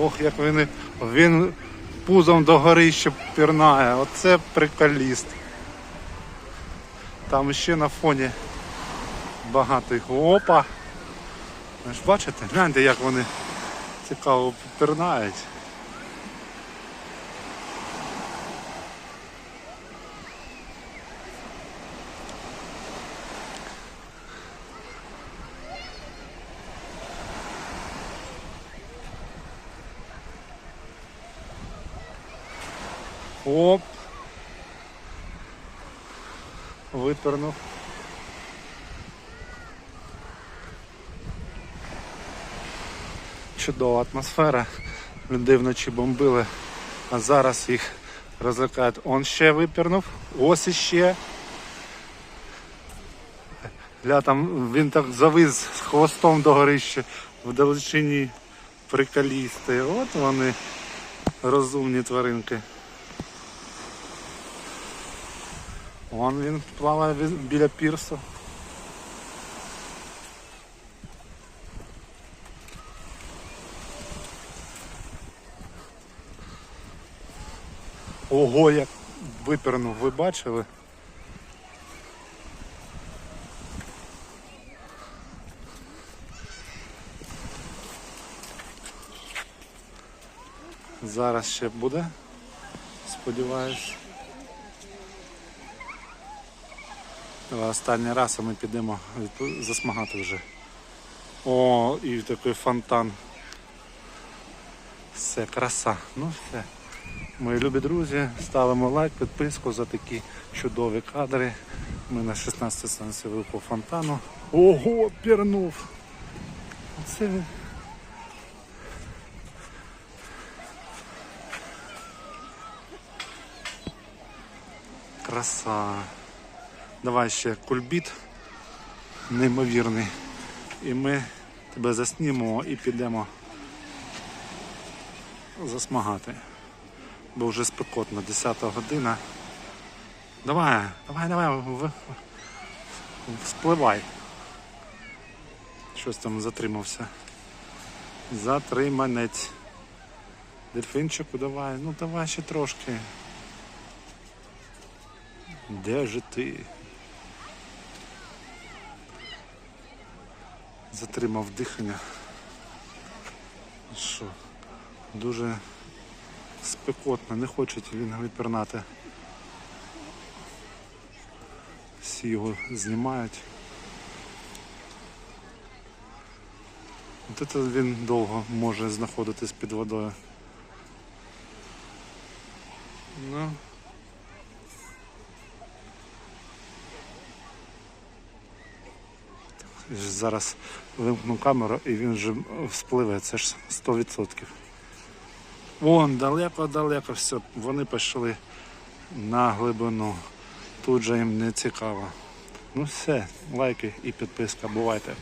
Ох, як він, він пузом до гори ще пірнає. Оце приколіст. Там ще на фоні багато їх. Опа! Ви ж бачите? Гляньте, як вони цікаво пірнають. Оп. Випірнув. Чудова атмосфера. Людей вночі бомбили, а зараз їх розлякають. Он ще випірнув. Ось іще. Гля, там він так завис з хвостом до горища в далечині приколісти. От вони розумні тваринки. Вон він плаває біля пірсу. Ого, як випірнув, ви бачили? Зараз ще буде, сподіваюсь. Останній раз ми підемо засмагати вже. О, і такий фонтан. Все, краса. Ну все. Мої любі друзі, ставимо лайк, підписку за такі чудові кадри. Ми на 16 станції по фонтану. Ого, пірнув! Це він. Краса. Давай ще кульбіт неймовірний. І ми тебе заснімемо і підемо засмагати. Бо вже спекотно, 10 година. Давай, давай, давай, вспливай. Щось там затримався. Затриманець. Дельфінчику давай, ну давай ще трошки. Де же ти? Затримав дихання. Що? Дуже спекотно, не хоче він випірнати. Всі його знімають. От це він довго може знаходитись під водою. Ну. Зараз вимкну камеру і він вже вспливе, це ж 100%. Вон далеко-далеко все, вони пішли на глибину. Тут же їм не цікаво. Ну все, лайки і підписка, бувайте.